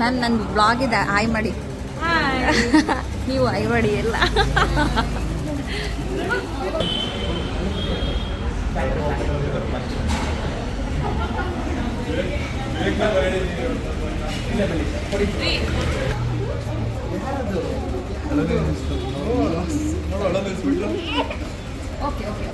Ma'am ನನ್ನ blog ಇದೆ ಆಯ್ ಮಾಡಿ. ನೀವು ಆಯ್ ಮಾಡಿ ಎಲ್ಲ okay okay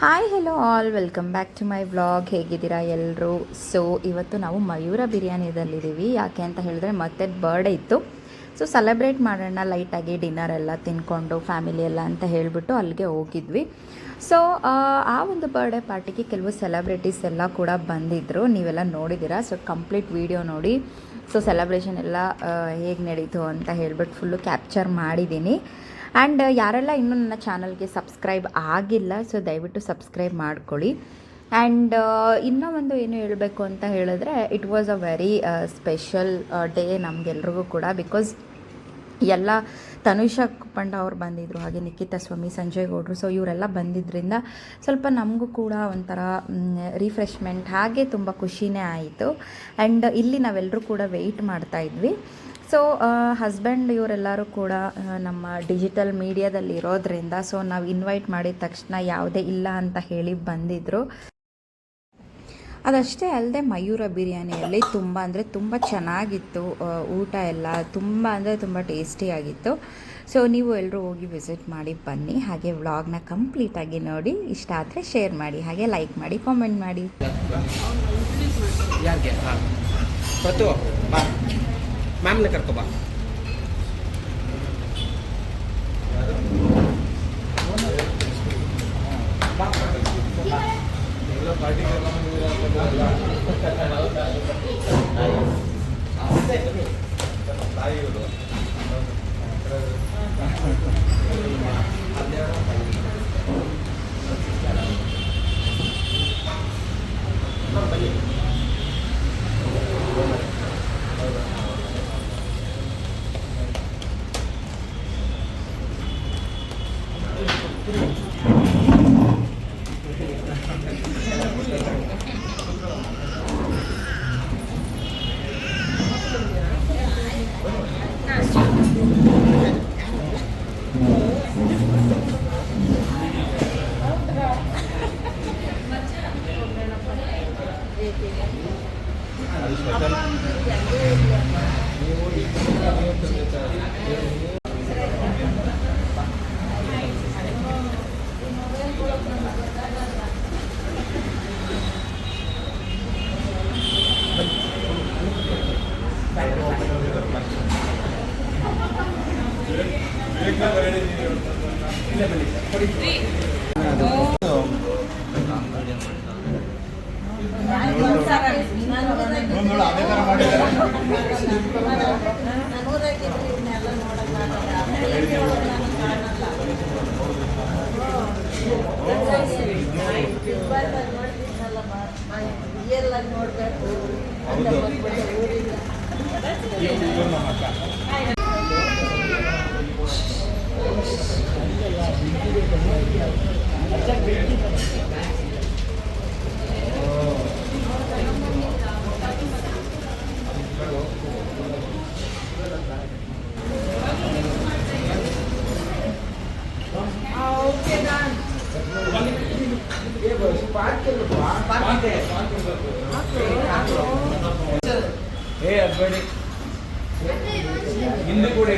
hi hello all welcome back to my vlog ಹೇಗಿದ್ದೀರಾ ಎಲ್ಲರೂ ಸೊ ಇವತ್ತು ನಾವು ಮಯೂರ ಬಿರಿಯಾನಿದಲ್ಲಿದ್ದೀವಿ ಯಾಕೆ ಅಂತ ಹೇಳಿದ್ರೆ ಮತ್ತೆ ಬರ್ಡೇ ಇತ್ತು. ಸೊ ಸೆಲೆಬ್ರೇಟ್ ಮಾಡೋಣ ಲೈಟಾಗಿ ಡಿನ್ನರ್ ಎಲ್ಲ ತಿನ್ಕೊಂಡು ಫ್ಯಾಮಿಲಿ ಎಲ್ಲ ಅಂತ ಹೇಳಿಬಿಟ್ಟು ಅಲ್ಲಿಗೆ ಹೋಗಿದ್ವಿ. ಸೊ ಆ ಒಂದು ಬರ್ಡೇ ಪಾರ್ಟಿಗೆ ಕೆಲವು ಸೆಲೆಬ್ರಿಟೀಸ್ ಎಲ್ಲ ಕೂಡ ಬಂದಿದ್ದರು ನೀವೆಲ್ಲ ನೋಡಿದ್ದೀರಾ? ಸೊ ಕಂಪ್ಲೀಟ್ ವಿಡಿಯೋ ನೋಡಿ. ಸೊ ಸೆಲೆಬ್ರೇಷನ್ ಎಲ್ಲ ಹೇಗೆ ನಡೀತು ಅಂತ ಹೇಳ್ಬಿಟ್ಟು ಫುಲ್ಲು ಕ್ಯಾಪ್ಚರ್ ಮಾಡಿದ್ದೀನಿ. ಆ್ಯಂಡ್ ಯಾರೆಲ್ಲ ಇನ್ನೂ ನನ್ನ ಚಾನಲ್ಗೆ ಸಬ್ಸ್ಕ್ರೈಬ್ ಆಗಿಲ್ಲ, ಸೊ ದಯವಿಟ್ಟು ಸಬ್ಸ್ಕ್ರೈಬ್ ಮಾಡ್ಕೊಳ್ಳಿ. ಆ್ಯಂಡ್ ಇನ್ನೂ ಒಂದು ಏನು ಹೇಳಬೇಕು ಅಂತ ಹೇಳಿದ್ರೆ it was a very special day ನಮಗೆಲ್ರಿಗೂ ಕೂಡ ಬಿಕಾಸ್ ಎಲ್ಲ ತನುಷಾ ಕುಪ್ಪಂಡ ಅವ್ರು ಬಂದಿದ್ದರು ಹಾಗೆ ನಿಖಿತಾ ಸ್ವಾಮಿ, ಸಂಜಯ್ ಗೌಡ್ರು ಸೊ ಇವರೆಲ್ಲ ಬಂದಿದ್ದರಿಂದ ಸ್ವಲ್ಪ ನಮಗೂ ಕೂಡ ಒಂಥರ ರಿಫ್ರೆಶ್ಮೆಂಟ್ ಹಾಗೆ ತುಂಬ ಖುಷಿನೇ ಆಯಿತು. ಆ್ಯಂಡ್ ಇಲ್ಲಿ ನಾವೆಲ್ಲರೂ ಕೂಡ ವೆಯ್ಟ್ ಮಾಡ್ತಾ ಇದ್ವಿ. ಸೊ ಹಸ್ಬೆಂಡ್ ಇವರೆಲ್ಲರೂ ಕೂಡ ನಮ್ಮ ಡಿಜಿಟಲ್ ಮೀಡಿಯಾದಲ್ಲಿ ಇರೋದ್ರಿಂದ ಸೊ ನಾವು ಇನ್ವೈಟ್ ಮಾಡಿದ ತಕ್ಷಣ ಯಾವುದೇ ಇಲ್ಲ ಅಂತ ಹೇಳಿ ಬಂದಿದ್ದರು ಅದಷ್ಟೇ ಅಲ್ಲದೆ ಮಯೂರ ಬಿರಿಯಾನಿಯಲ್ಲಿ ತುಂಬ ಅಂದರೆ ತುಂಬ ಚೆನ್ನಾಗಿತ್ತು ಊಟ ಎಲ್ಲ. ತುಂಬ ಅಂದರೆ ತುಂಬ ಟೇಸ್ಟಿಯಾಗಿತ್ತು ಸೊ ನೀವು ಎಲ್ಲರೂ ಹೋಗಿ ವಿಸಿಟ್ ಮಾಡಿ ಬನ್ನಿ. ಹಾಗೆ ವ್ಲಾಗ್ನ ಕಂಪ್ಲೀಟಾಗಿ ನೋಡಿ. ಇಷ್ಟ ಆದರೆ ಶೇರ್ ಮಾಡಿ. ಹಾಗೆ ಲೈಕ್ ಮಾಡಿ ಕಾಮೆಂಟ್ ಮಾಡಿ. ಯಾರಿಗೆ ಹಾಂ ಪ್ರತು ಹಿಂದೆ. ಕೂಡ ಹೇಳಿ ಹಿಂದೆ ಕೂಡ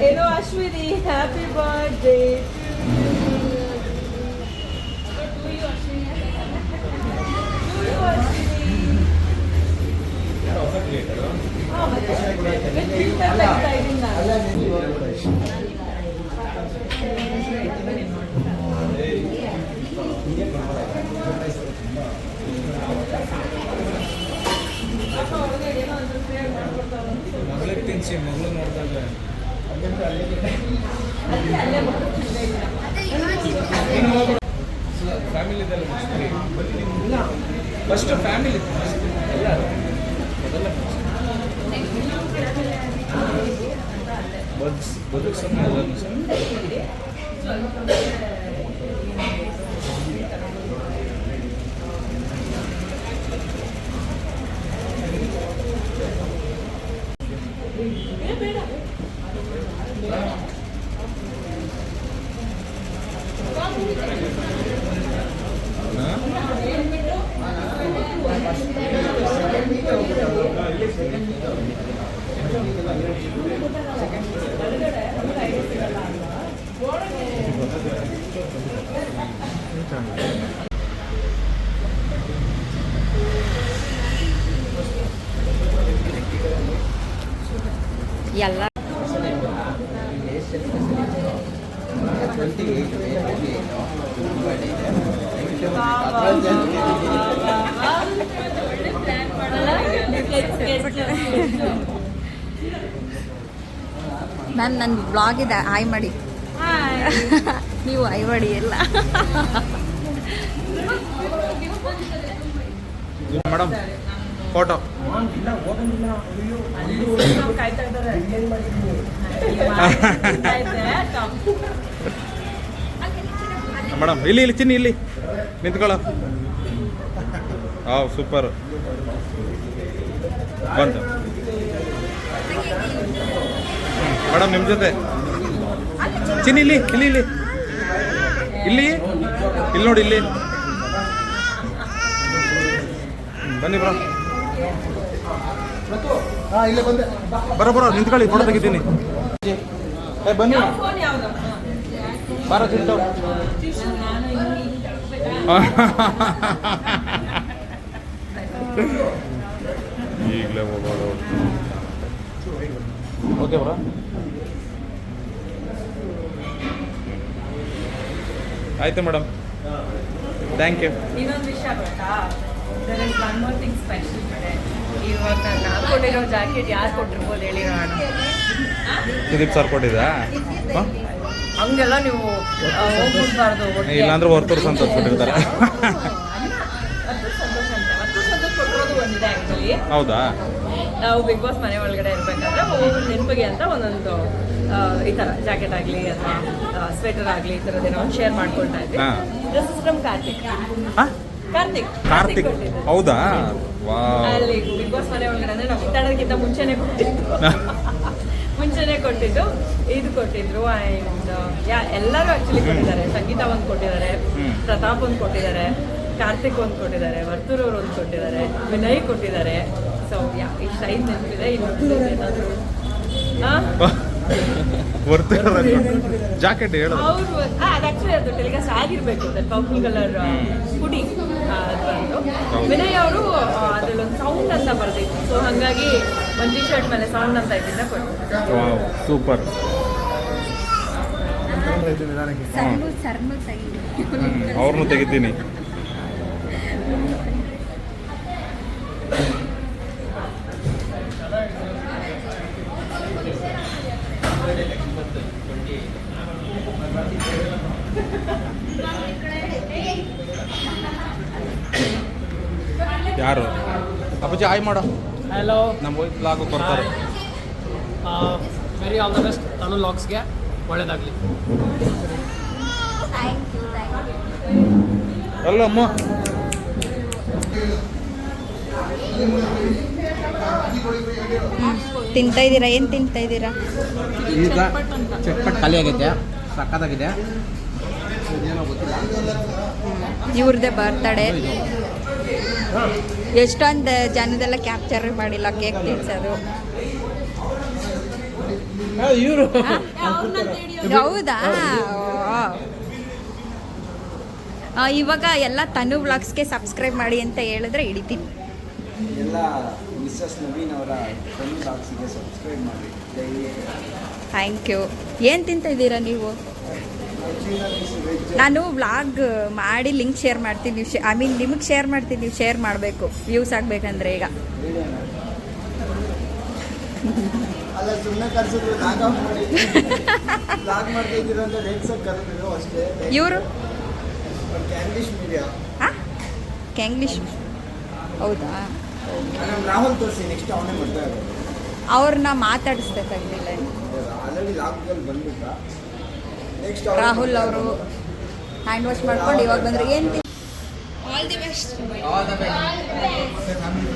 ಏನೋ ಅಶ್ವಿನಿ ಹ್ಯಾಪಿ ಬರ್ಡೇ ತಿನ್ಸಿ ಮಗಳು ನೋಡಿದಾಗ ಫ್ಯಾಮಿಲಿದೆಲ್ಲ ಇಲ್ಲ ಫಸ್ಟ್ ಫ್ಯಾಮಿಲಿ ಎಲ್ಲ ಅದೆಲ್ಲ ಬದುಕ್ಸ್ ಎಲ್ಲ ನಾನು ನನ್ನ ಬ್ಲಾಗ್ ಇದೆ, ಆಯ್ ಮಾಡಿ. ನೀವು ಆಯ್ ಮಾಡಿ ಎಲ್ಲ. Madam photo. ಮೇಡಮ್ ಇಲ್ಲಿ ಇಲ್ಲಿ, ಚಿನ್ನಿ, ಇಲ್ಲಿ. ನಿಂತ್ಕೊಳ್ಳೋ. ಹಾಂ ಸೂಪರ್. ಬಂತು. ಮೇಡಮ್ ನಿಮ್ಮ ಜೊತೆ. ಚಿನ್ನಿ ಇಲ್ಲಿ ಇಲ್ಲಿ ಇಲ್ಲಿ. ಇಲ್ಲಿ ಇಲ್ಲಿ ನೋಡಿ, ಇಲ್ಲಿ. ಬನ್ನಿ ಬ್ರೋ ಬರೋ ಬರೋ, ನಿಂತ್ಕೊಳ್ಳಿ ಫೋಟೋ ತೆಗಿತೀನಿ. ಏ, ಬನ್ನಿ. ಬಾರೋ ಚಿಂಟು ಈಗಲೇ ಹೋಗೋದು. Okay bro. ಆಯ್ತು ಮೇಡಮ್. ಥ್ಯಾಂಕ್ ಯು ಇನ್ನೊಂದು ವಿಷಯ ಗೊತ್ತಾ? There is one more thing special ಕಡೆ ಇವಾಗ ನಾನು ಹಾಕೊಂಡಿರೋ ಜಾಕೆಟ್ ಯಾರು ಕೊಟ್ಟಿರ್ಬೋದು ಹೇಳಿ ನೋಡೋಣ. ಸುದೀಪ್ ಸರ್ ಕೊಟ್ಟಿದ್ದಾ? ಹಂಗೆಲ್ಲ ನೀವು ಹೋಗ್ಬಿಡ್ಬಾರ್ದು ಇಲ್ಲಾಂದ್ರೆ ಹೊರತೂರು ಸಂತೋಷ ಕೊಟ್ಟಿರ್ತಾರೆ ಹೌದಾ? ನಾವು ಬಿಗ್ ಬಾಸ್ ಮನೆ ಒಳಗಡೆ ಇರಬೇಕಾದ್ರೆ ಒಬ್ಬೊಬ್ರು ನೆನಪಿಗೆ ಅಂತ ಒಂದೊಂದು ಈ ತರ ಜಾಕೆಟ್ ಆಗಲಿ ಅಥವಾ ಸ್ವೆಟರ್ ಆಗಲಿ ಈ ಥರದ್ದೇನೋ ಒಂದು ಶೇರ್ ಮಾಡ್ಕೊಳ್ತಾ ಇದ್ವಿ. ದಿಸ್ ಇಸ್ ಫ್ರಮ್ ಕಾರ್ತಿಕ್ ಹಾಂ. ಕಾರ್ತಿಕ್ ಕಾರ್ತಿಕ್ ಕೊಟ್ಟಿದ್ದು. ಹೌದಾ? ಅಲ್ಲಿ ಬಿಗ್ ಬಾಸ್ ಮನೆ ಒಳಗಡೆ ಅಂದ್ರೆ ನಾವು ಮಾತಾಡೋದಕ್ಕಿಂತ ಮುಂಚೆನೆ ಕೊಟ್ಟಿದ್ದು. ಮುಂಚೆನೆ ಕೊಟ್ಟಿದ್ದು. ಇದು ಕೊಟ್ಟಿದ್ರು. ಆ್ಯಂಡ್ ಯಾ ಎಲ್ಲರೂ ಆಕ್ಚುಲಿ ಕೊಟ್ಟಿದ್ದಾರೆ. ಸಂಗೀತ ಒಂದು ಕೊಟ್ಟಿದ್ದಾರೆ. ಪ್ರತಾಪ್ ಒಂದು ಕೊಟ್ಟಿದ್ದಾರೆ. ಕಾರ್ತಿಕ್ ಒಂದು ಕೊಟ್ಟಿದ್ದಾರೆ. ವರ್ತೂರ್ ಅವ್ರು ಒಂದು ಕೊಟ್ಟಿದ್ದಾರೆ. ವಿನಯ್ ಕೊಟ್ಟಿದ್ದಾರೆ. ಸೊ ಯಾ ಇಷ್ಟು ಐದು ನೆನಪಿದೆ ಇನ್ನೊಂದು ಏನಾದ್ರು ಜಾಕೆಟ್ ಹೇಳು ಅವರು ಅದು ಆಕ್ಚುಲಿ ಅದು ಟೆಲಿಕಾಸ್ಟ್ ಆಗಿರಬೇಕು ದಟ್ ಪರ್ಪಲ್ ಕಲರ್ ಹುಡಿ ವಿನಯ್ ಅವರು ಅದ್ರಲ್ಲೊಂದು ಸೌಂಡ್ ಅಂತ ಬರ್ದಿತ್ತು ಸೊ ಹಾಗಾಗಿ ಒಂದು ಟಿ ಶರ್ಟ್ ಮೇಲೆ ಸೌಂಡ್ ಅಂತ ಇದ್ದಿಂದ ಕೊಟ್ಟು ಸೂಪರ್ ಸರ್ಮು ಸರ್ಮು ತೆಗಿ ಅವ್ರನ್ನೂ ತೆಗಿತೀನಿ ಯಾರು? ಅಪ್ಪಾಜಿ ಆಯ್ ಮಾಡೋ. ಹಲೋ ನಮ್ಮ ವೈಫ್ ಲಾಗು ಕೊಡ್ತಾರೆ. Very all the best Tanu ಲಾಕ್ಸ್ಗೆ ಒಳ್ಳೇದಾಗಲಿ. ಅಲ್ಲ ಅಮ್ಮ. ತಿಂತಾ ಇದ್ದೀರಾ? ಏನು ತಿಂತಾ ಇದ್ದೀರಾ? ಈಗ ಚಟ್ಪಟ್ ಖಾಲಿ ಆಗೈತೆ ಸಕ್ಕತ್ತಾಗಿದೆ ಇದೇನೋ ಗೊತ್ತಿಲ್ಲ ಇವ್ರದ್ದೇ ಬರ್ತಡೆ ಎಷ್ಟೊಂದು ಜನದೆಲ್ಲ ಕ್ಯಾಪ್ಚರ್ ಮಾಡಿಲ್ಲ ಕೇಕ್ ತಿನ್ಸೋದು. ಇವರು. ಹೌದಾ? ಆ, ಇವಾಗ ಎಲ್ಲ ತನು ವ್ಲಾಗ್ಸ್ಗೆ ಸಬ್ಸ್ಕ್ರೈಬ್ ಮಾಡಿ ಅಂತ ಹೇಳಿದ್ರೆ ಹಿಡಿತೀನಿ. ಎಲ್ಲ ಮಿಸ್ಸಸ್ ನವೀನ್ ಅವರ ತನು ವ್ಲಾಗ್ಸ್ಗೆ ಸಬ್ಸ್ಕ್ರೈಬ್ ಮಾಡಿ. ಥ್ಯಾಂಕ್ ಯು ಏನು ತಿಂತ ಇದ್ದೀರಾ ನೀವು? ನಾನು ವ್ಲಾಗ್ ಮಾಡಿ ಲಿಂಕ್ ಶೇರ್ ಮಾಡ್ತೀನಿ. ನೀವು ಐ ಮೀನ್ ನಿಮಗೆ ಶೇರ್ ಮಾಡ್ತೀನಿ. ನೀವು ಶೇರ್ ಮಾಡಬೇಕು. ವ್ಯೂಸ್ ಆಗಬೇಕಂದ್ರೆ ಈಗ. ಇವರು? ಕ್ಯಾಂಗ್ಲಿಷ್ ಹೌದಾ? ಅವ್ರನ್ನ ಮಾತಾಡಿಸ್ಬೇಕಾಗಿಲ್ಲ ರಾಹುಲ್ ಅವರು ಹ್ಯಾಂಡ್ ವಾಶ್ ಮಾಡ್ಕೊಂಡು ಇವಾಗ ಬಂದ್ರೆ. ಏನು all the best all the best